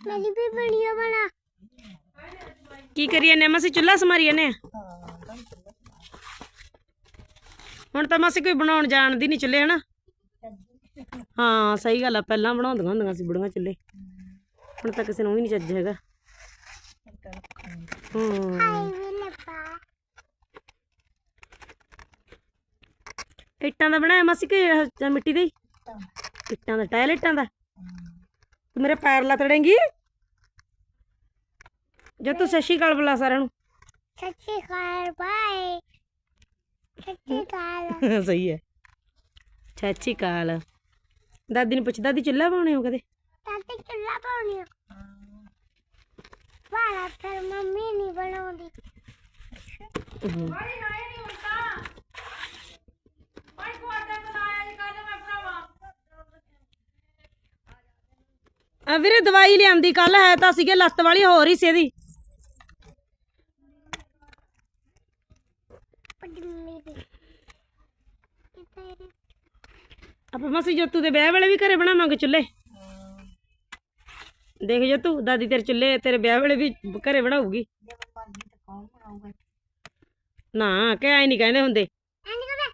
ਮੇਰੀ ਵੀ ਵੀਡੀਓ ਬਣਾ। ਕੀ ਕਰੀਏ ਨੇ? ਮਸੀ ਚੁੱਲ੍ਹਾ ਸਮਾਰੀਏ ਨੇ? ਹੁਣ ਤਾਂ ਮਸੀ ਕੋਈ ਬਣਾਉਣ ਜਾਣਦੀ ਨਹੀਂ ਚੁੱਲ੍ਹੇ ਹਨਾ? ਹਾਂ ਸਹੀ ਗੱਲ ਆ ਪਹਿਲਾਂ ਬਣਾਉਂਦੀਆਂ ਹੁੰਦੀਆਂ ਸੀ ਬੁੜੀਆਂ ਚੁੱਲ੍ਹੇ। ਹੁਣ ਤਾਂ ਕਿਸੇ ਨੂੰ ਵੀ ਨਹੀਂ ਚੱਜ ਹੈਗਾ। ਹੂੰ। ਇੱਟਾਂ ਦਾ ਬਣਾਇਆ ਮਾਸੀ ਕਿ ਮਿੱਟੀ ਦੇ? ਇੱਟਾਂ ਦਾ ਟਾਇਲ ਇੱਟਾਂ ਦਾ? ਤੂੰ ਮੇਰੇ ਪੈਰ ਲਤੜੇਂਗੀ ਜੇ ਤੂੰ ਸਤਿ ਸ਼੍ਰੀ ਅਕਾਲ ਬੁਲਾ ਸਾਰਿਆਂ ਨੂੰ। ਸੱਚੀ ਖਾਰ ਬਾਏ। ਸੱਚੀ ਖਾਰ ਸਹੀ ਹੈ। ਸ਼੍ਰੀ ਅਕਾਲ। ਦਾਦੀ ਨੂੰ ਪੁੱਛ ਦਾਦੀ ਚੁੱਲ੍ਹਾ ਪਾਉਣੇ ਹੋ ਕਦੇ? ਤਾਤੇ ਚੁੱਲਾ ਪਾਉਣੀ ਵਾਲਾ ਫਿਰ ਮੰਮੀ ਨਹੀਂ ਬਣਾਉਂਦੀ। ਆ ਵੀਰੇ ਦਵਾਈ ਲਿਆਂਦੀ ਕੱਲ ਹੈ ਤਾਂ ਸੀਗੇ ਲੱਤ ਵਾਲੀ ਹੋਰ ਹੀ ਸੀ ਇਹਦੀ। ਆਪਾਂ ਮਾਸੀ ਜੋਤੂ ਦੇ ਵਿਆਹ ਵੇਲੇ ਵੀ ਘਰੇ ਬਣਾਵਾਂਗੇ ਚੁੱਲ੍ਹੇ। ਦੇਖ ਜੋਤੂ ਦਾਦੀ ਤੇਰੇ ਚੁੱਲ੍ਹੇ ਤੇਰੇ ਵਿਆਹ ਵੇਲੇ ਵੀ ਘਰੇ ਬਣਾਉਗੀ ਨਾ ਕਿ ਐ ਨਹੀਂ ਕਹਿੰਦੇ ਹੁੰਦੇ। ਐਨੀ ਕਰੇ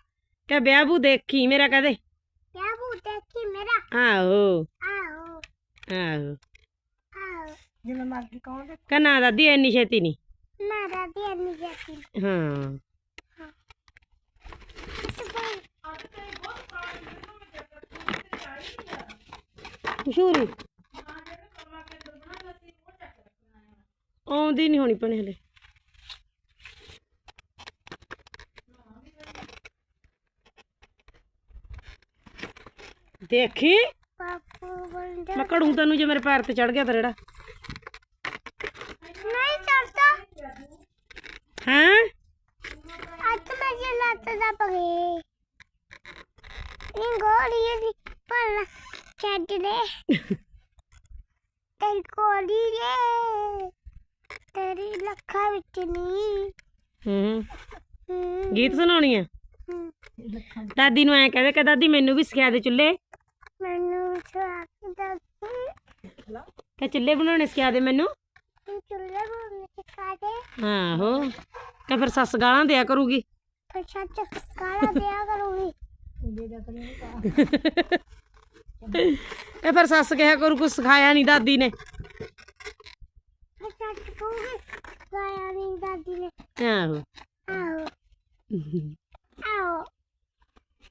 ਕਿ ਵਿਆਹ ਬੂ ਦੇਖੀ ਮੇਰਾ ਕਹਦੇ। ਕਿਆ ਬੂਟੇ ਕੀ ਮੇਰਾ। ਆਹੋ। ਆਹੋ। ਜਿਵੇਂ ਮਰਜ਼ੀ ਕਹੋਗੇ ਕਹ ਨਾ ਦਾਦੀ ਐਨੀ ਛੇਤੀ ਨਹੀਂ। ਮਾਰਾ ਦੀ ਐਨੀ ਜੱਤੀ ਹਾਂ। ਮਸ਼ਹੂਰੀ ਆਉਂਦੀ ਨਹੀਂ ਹੋਣੀ ਪਣੇ ਹਲੇ। ਦੇਖੀ? ਮੈਂ ਕੜੂ ਤੈਨੂੰ ਜੇ ਮੇਰੇ ਪੈਰ ਤੇ ਚੜ ਗਿਆ ਤਾਂ ਰੇੜਾ। ਨਹੀਂ ਚੜਦਾ। ਹੈਂ? ਅੱਜ ਮੈਂ ਜੇ ਲੱਤ ਦਾ ਪਗੇ ਨੀ ਗੋੜੀ ਦੀ ਪਲ ਛੱਡ ਦੇ। ਤੇਰੀ ਕੋਲੀ ਦੇ ਤੇਰੀ ਲੱਖਾਂ ਵਿੱਚ ਨਹੀਂ ਹੂੰ। ਗੀਤ ਸੁਣਾਉਣੀ ਆ। ਦਾਦੀ ਨੂੰ ਐ ਕਹਦੇ ਕਿ ਦਾਦੀ ਮੈਨੂੰ ਵੀ ਸਿਖਾ ਦੇ ਚੁੱਲ੍ਹੇ। ਮੈਨੂੰ ਚਾਹ ਚੁੱਲ੍ਹੇ ਬਣਾਉਣੇ ਸਿਖਾ ਦੇ ਮੈਨੂੰ। ਤੂੰ ਚੁੱਲ੍ਹੇ ਬਣਾਉਣੇ ਸਿਖਾ ਦੇ। ਆਹੋ ਕਿ ਫਿਰ ਸੱਸ ਗਾਲਾਂ ਦਿਆ ਕਰੂਗੀ। ਫਿਰ ਸੱਚ ਕਾਲਾ ਦਿਆ ਕਰੂਗੀ। ਇਹ ਫਿਰ ਸੱਸ ਕਿਹਾ ਕਰੂ ਕੁਛ ਸਿਖਾਇਆ ਨਹੀਂ ਦਾਦੀ ਨੇ। ਨਹੀਂ ਦਾਦੀ ਆਹੋ।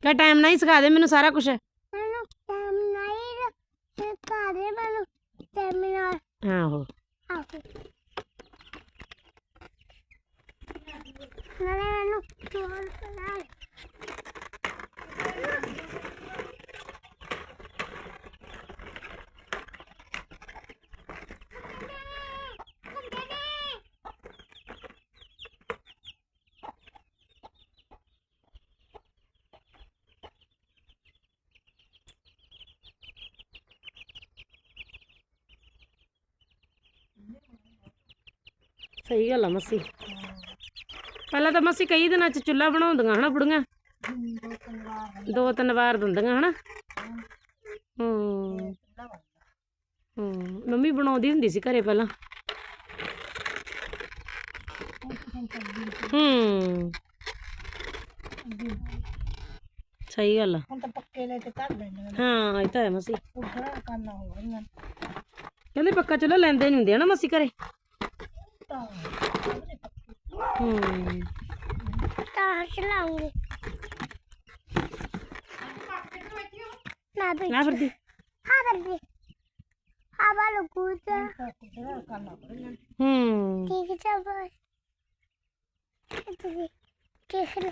ਕਿ ਟਾਈਮ ਨਹੀਂ ਸਿਖਾ ਦੇ ਮੈਨੂੰ ਸਾਰਾ ਕੁਝ ਮੈਨੂੰ ਟਾਈਮ ਨਹੀਂ ਸਿਖਾ ਦੇ ਮੈਨੂੰ ਟਰਮੀਨਲ ਆਹੋ ਆਓ ਨਾਲੇ ਮੈਨੂੰ ਚੋਰ ਬਣਾ ਸਹੀ ਗੱਲ ਆ ਮੱਸੀ ਪਹਿਲਾਂ ਤਾਂ ਮੱਸੀ ਕਈ ਦਿਨਾਂ ਚ ਚੁੱਲ੍ਹਾ ਬਣਾਉਂਦੀਆਂ ਹਨਾ ਬੁੜੀਆਂ। ਦੋ ਤਿੰਨ ਵਾਰ ਦਿੰਦੀਆਂ ਹਨਾ। ਹੂੰ। ਹੂੰ ਮੰਮੀ ਬਣਾਉਂਦੀ ਹੁੰਦੀ ਸੀ ਘਰੇ ਪਹਿਲਾਂ। ਹੂੰ। ਸਹੀ ਗੱਲ ਆ। ਹੁਣ ਤਾਂ ਪੱਕੇ ਲੈ ਕੇ ਧਰ ਲੈਂਦੇ ਨੇ। ਹਾਂ ਇਹ ਤਾਂ ਹੈ ਮਸੀ। ਉਧਰ ਕਰਨਾ ਹੋ ਰਹੀਆਂ ਕਹਿੰਦੇ ਪੱਕਾ ਚੁੱਲ੍ਹਾ ਲੈਂਦੇ ਨਹੀਂ ਹੁੰਦੇ ਹਨਾ ਮਸੀ ਘਰੇ। ਤਾਂ। ਹੂੰ ਤਾਂ ਚਲਾਉਂਗੀ ਨਾ ਨਾ ਫਿਰਦੀ। ਹਾਂ ਬਰਦੀ ਹਾਂ ਬਾਲੂ ਕੂਤਾ ਹੂੰ ਠੀਕ ਹੈ ਬਸ ਤੁਸੀਂ ਦੇਖ ਲਓ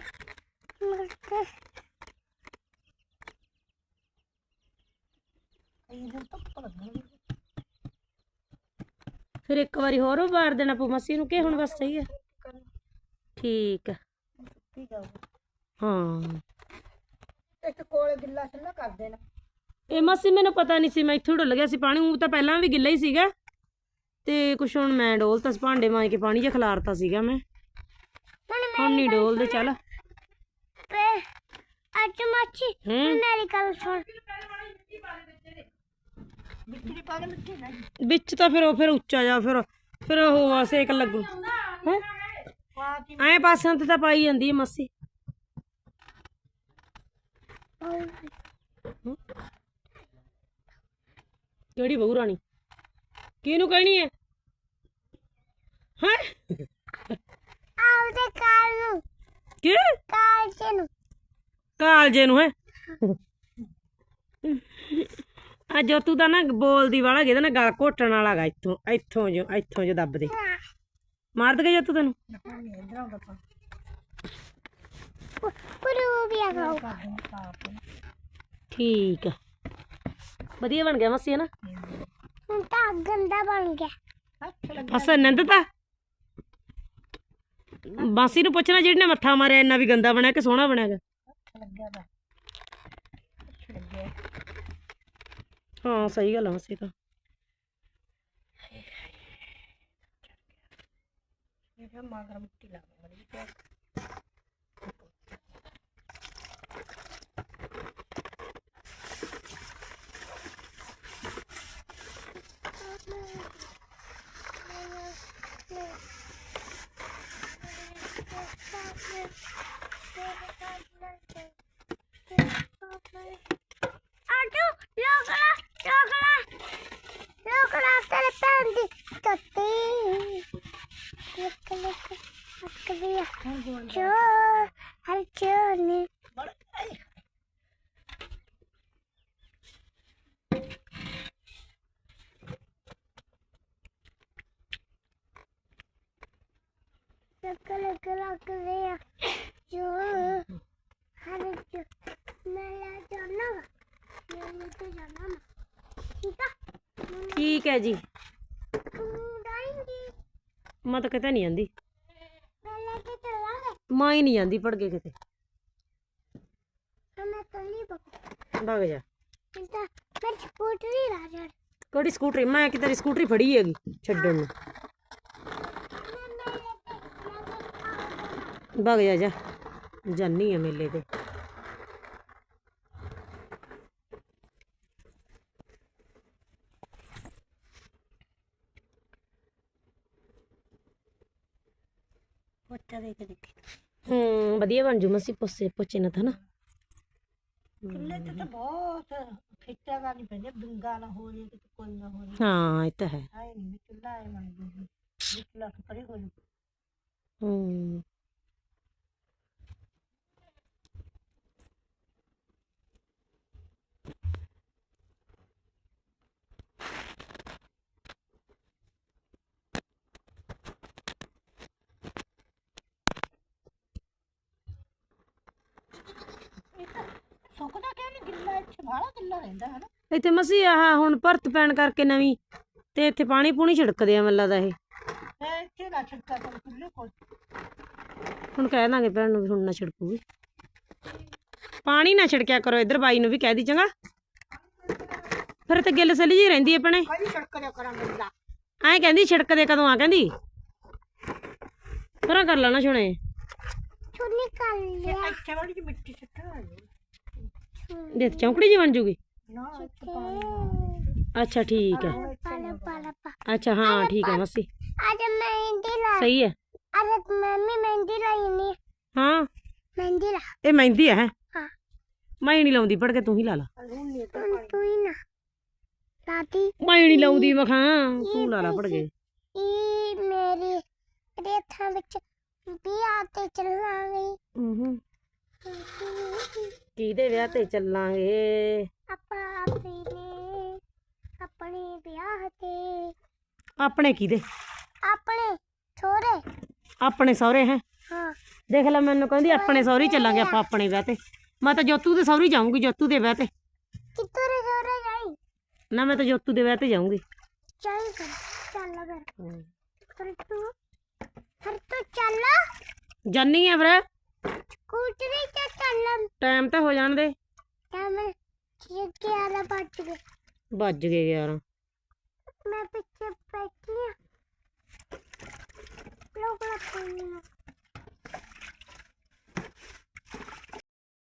ਫਿਰ ਇੱਕ ਵਾਰੀ ਹੋਰ ਵਾਰ ਦੇਣਾ ਪਊ ਮਸੀ ਨੂੰ ਕਿ ਹੁਣ ਬਸ ਸਹੀ ਹੈ ਠੀਕ ਹਾਂ। ਇੱਕ ਕੋਲ ਗਿੱਲਾ ਛੱਲਾ ਕਰ ਦੇਣਾ ਇਹ ਮਸੀ ਮੈਨੂੰ ਪਤਾ ਨਹੀਂ ਸੀ ਮੈਂ ਇੱਥੋਂ ਡੁੱਲ ਗਿਆ ਸੀ ਪਾਣੀ ਉਹ ਤਾਂ ਪਹਿਲਾਂ ਵੀ ਗਿੱਲਾ ਹੀ ਸੀਗਾ। ਤੇ ਕੁਛ ਹੁਣ ਮੈਂ ਡੋਲਤਾ ਸੀ ਭਾਂਡੇ ਮਾਂਜ ਕੇ ਪਾਣੀ ਜਿਹਾ ਖਿਲਾਰਤਾ ਸੀਗਾ ਮੈਂ। ਹੁਣ ਹੁਣ ਨਹੀਂ ਡੋਲਦੇ ਚੱਲ। ਮੈਂ ਅੱਜ ਮੱਛੀ ਹੂੰ। ਮੇਰੀ ਗੱਲ ਸੁਣ। ਮਿੱਠੀ ਪਾ ਕੇ ਮਿੱਠੀ ਨਹੀਂ ਵਿੱਚ ਤਾਂ ਫਿਰ ਉਹ ਫਿਰ ਉੱਚਾ ਜਾ ਫਿਰ ਫਿਰ ਉਹ ਸੇਕ ਲੱਗੂ। ਹੈ? ਐਂ ਪਾਸਿਆਂ ਤੇ ਤਾਂ ਪਾਈ ਜਾਂਦੀ ਹੈ ਮੱਸੀ। ਕਿਹੜੀ ਬਹੂ ਰਾਣੀ? ਕਿਹਨੂੰ ਕਹਿਣੀ ਹੈ ਹੈ? ਆਪਦੇ ਕਾਲ ਨੂੰ। ਕਿ ਕਾਲ ਚ ਨੂੰ। ਕਾਲਜੇ ਨੂੰ ਹੈ? ਆ ਜੋਤੂ ਦਾ ਨਾ ਬੋਲਦੀ ਵਾਲਾ ਜਿਹਦਾ ਨਾ ਗਲ ਘੋਟਣ ਵਾਲਾ ਗਾ ਇੱਥੋਂ ਇੱਥੋਂ ਜੋ ਇੱਥੋਂ ਜੋ ਦੱਬਦੇ। ਮਾਰ ਦਗੇ ਜੋਤੂ ਤੈਨੂੰ। ਇਧਰ ਆਉਂਦਾ ਪਾ ਪਰੂ ਵੀ ਆ ਗਾਉ ਠੀਕ ਆ। ਵਧੀਆ ਬਣ ਗਿਆ ਮੱਸੀ ਹੈ ਨਾ? ਹੁਣ ਤਾਂ ਗੰਦਾ ਬਣ ਗਿਆ। ਬਸ ਨੰਦ ਤਾਂ। ਬਾਂਸੀ ਨੂੰ ਪੁੱਛਣਾ ਜਿਹੜੀ ਨੇ ਮੱਥਾ ਮਾਰਿਆ ਇੰਨਾ ਵੀ ਗੰਦਾ ਬਣਿਆ ਕਿ ਸੋਹਣਾ ਬਣਿਆ ਹਾਂ ਸਹੀ ਗੱਲ ਆ ਮੱਸੀ ਤਾਂ। ਇਹ ਫਿਰ ਮਾਗਰ ਮਿੱਟੀ ਲਾ ਮੜੀ ਤੇ ਆਟੋ ਲੋਕਲਾ ਲੋਕਲਾ ਲੋਕਲਾ ਤੇਰੇ ਭੈਣ ਦੀ ਤੱਤੀ ਲੋਕ ਲੋਕ ਅਕਬੀਆ ਹੁਣ ਗੋਲ ਚੋ ਹਰ ਚੋ ਨੇ ਬੜ ਆਏ ਲੋਕ ਲੋਕ ਅਕਬੀਆ ਚੋ ਹਰ ਚੋ ਮੈਂ ਜਾਣਾ ਮੈਂ ਤੇ ਜਾਣਾ ਠੀਕ ਆ ਠੀਕ ਹੈ ਜੀ ਮੈਂ ਤਾਂ ਕਿਤੇ ਨਹੀਂ ਜਾਂਦੀ। ਮੈਂ ਹੀ ਨਹੀਂ ਜਾਂਦੀ ਪੜ ਕੇ ਕਿਤੇ। ਮੈਂ ਭਗ ਜਾ। ਸਕੂਟਰੀ ਕਿਹੜੀ ਸਕੂਟਰੀ? ਮੈਂ ਕਿ ਤੇਰੀ ਸਕੂਟਰੀ ਫੜੀ ਹੈਗੀ ਛੱਡਣ ਨੂੰ। ਭਗ ਜਾ ਜਾ। ਜਾਨੀ ਆ ਮੇਲੇ ਤੇ। ਪੋਚਾ ਦੇ ਕੇ ਦੇਖੀ। ਹੂੰ ਵਧੀਆ ਬਣ ਜੂ ਮਸੀ ਪੁੱਸੇ ਪੁੱਛੇ ਨਾ ਤਾਂ ਨਾ। ਚੁੱਲ੍ਹੇ ਤੇ ਤਾਂ ਬਹੁਤ ਖਿੱਚਾ ਗਾ ਨਹੀਂ ਪੈਂਦਾ ਬਿੰਗਾ ਨਾ ਹੋ ਜੇ ਕਿਤੇ ਕੋਈ ਨਾ ਹੋ ਜੇ। ਹਾਂ ਇਹ ਤਾਂ ਹੈ। ਆਏ ਨਹੀਂ ਆਏ ਮੰਨ ਜੂਗੀ ਵਿੱਚ ਲੱਖ ਪਰੇ ਹੋ ਜੂ। ਹੂੰ। ਬਾਹਲਾ ਗਿੱਲਾ ਰਹਿੰਦਾ ਹੈ ਨਾ ਇੱਥੇ ਮਸੀ ਆਹ ਹੁਣ ਭਰਤ ਪੈਣ ਕਰਕੇ ਨਵੀਂ ਤੇ ਇੱਥੇ ਪਾਣੀ ਪੂਣੀ ਛਿੜਕਦੇ ਆ ਮੈਨੂੰ ਲੱਗਦਾ ਇਹ। ਇਹ ਇੱਥੇ ਨਾ ਛਿੜਕਾ ਕਰ ਚੁੱਲ੍ਹੇ ਕੋਲ। ਹੁਣ ਕਹਿ ਦਾਂਗੇ ਭੈਣ ਨੂੰ ਵੀ ਹੁਣ ਨਾ ਛਿੜਕੂਗੀ। ਪਾਣੀ ਨਾ ਛਿੜਕਿਆ ਕਰੋ ਇੱਧਰ ਬਾਈ ਨੂੰ ਵੀ ਕਹਿ ਦੀ ਚੰਗਾ। ਫਿਰ ਤੇ ਗਿੱਲ ਸਲੀ ਜੀ ਰਹਿੰਦੀ ਆਪਣੇ। ਕਦੀ ਛਿੜਕ ਕਰਾਂਗੇ ਐਂ ਕਹਿੰਦੀ ਛਿੜਕਦੇ ਕਦੋਂ ਆ ਕਹਿੰਦੀ? ਪਰਾਂ ਕਰ ਲੈਣਾ ਸੁਣੇ ਚੁੰਨੀ ਕਰ ਲਿਆ। ਇੱਥੇ ਵਾਲੀ ਜਿਹੀ ਮਿੱਟੀ ਸਿੱਟਣਾ ਦੇਖ ਚੌਂਕੜੀ ਜੀ ਬਣ ਜੂਗੀ? ਨਾ ਇੱਥੇ ਪਾਣੀ ਅੱਛਾ ਠੀਕ ਹੈ। ਅੱਛਾ ਹਾਂ ਠੀਕ ਹੈ ਮਸੀ। ਅੱਜ ਮਹਿੰਦੀ ਲਾ। ਸਹੀ ਹੈ। ਅੱਜ ਮੰਮੀ ਮਹਿੰਦੀ ਲਾਈ ਨਹੀਂ ਹਾਂ। ਮਹਿੰਦੀ ਲਾ। ਇਹ ਮਹਿੰਦੀ ਹੈ ਹਾਂ? ਮੈਂ ਨਹੀਂ ਲਾਉਂਦੀ ਪੜ ਕੇ ਤੂੰ ਹੀ ਲਾ ਲਾ। ਤਾਂ ਹੀ ਨਾ ਲਾਤੀ। ਮੈਂ ਨਹੀਂ ਲਾਉਂਦੀ ਮਖਾਂ ਤੂੰ ਲਾ ਲਾ ਪੜ ਕੇ। ਇਹ ਮੇਰੀ ਰੇਥਾਂ ਵਿੱਚ ਵਿਆਹ ਤੇ ਚੱਲਾਂਗੇ ਹੂੰ। ਕਿਹਦੇ ਵਿਆਹ ਤੇ ਚੱਲਾਂਗੇ? ਆਪਾਂ ਆਪੀ ਨੇ ਆਪਣੇ ਵਿਆਹ ਤੇ। ਆਪਣੇ ਕਿਹਦੇ? ਆਪਣੇ ਛੋਰੇ ਆਪਣੇ ਸਹੁਰੇ ਹੈ? ਹਾਂ। ਦੇਖ ਲੈ ਮੈਨੂੰ ਕਹਿੰਦੀ ਆਪਣੇ ਸਹੁਰੇ ਚੱਲਾਂਗੇ ਆਪਾਂ ਆਪਣੇ ਵਿਆਹ ਤੇ। ਮੈਂ ਤਾਂ ਜੋਤੂ ਦੇ ਸਹੁਰੇ ਜਾਊਂਗੀ ਜੋਤੂ ਦੇ ਵਿਆਹ ਤੇ। ਕਿੱਥੋਂ ਰੇ ਛੋਰੇ ਜਾਈ? ਨਾ ਮੈਂ ਤਾਂ ਜੋਤੂ ਦੇ ਵਿਆਹ ਤੇ ਜਾਊਂਗੀ। ਚੱਲ ਫਿਰ ਚੱਲ ਫਿਰ। ਫਿਰ ਤੂੰ ਫਿਰ ਤੂੰ ਚੱਲ। ਜਾਨੀ ਆ ਫਿਰ? ਸਕੂਟਰੀ ਤੇ ਚੱਲ ਟਾਈਮ ਤਾਂ ਹੋ ਜਾਣ ਦੇ। ਤਾਂ ਮੈਂ ਬੱਜ ਗਏ। ਵੱਜ ਗਏ 11 ਮੈਂ ਪਿੱਛੇ ਬੈਠੀ ਆ। ਲੋਕ ਲੱਪਣੀ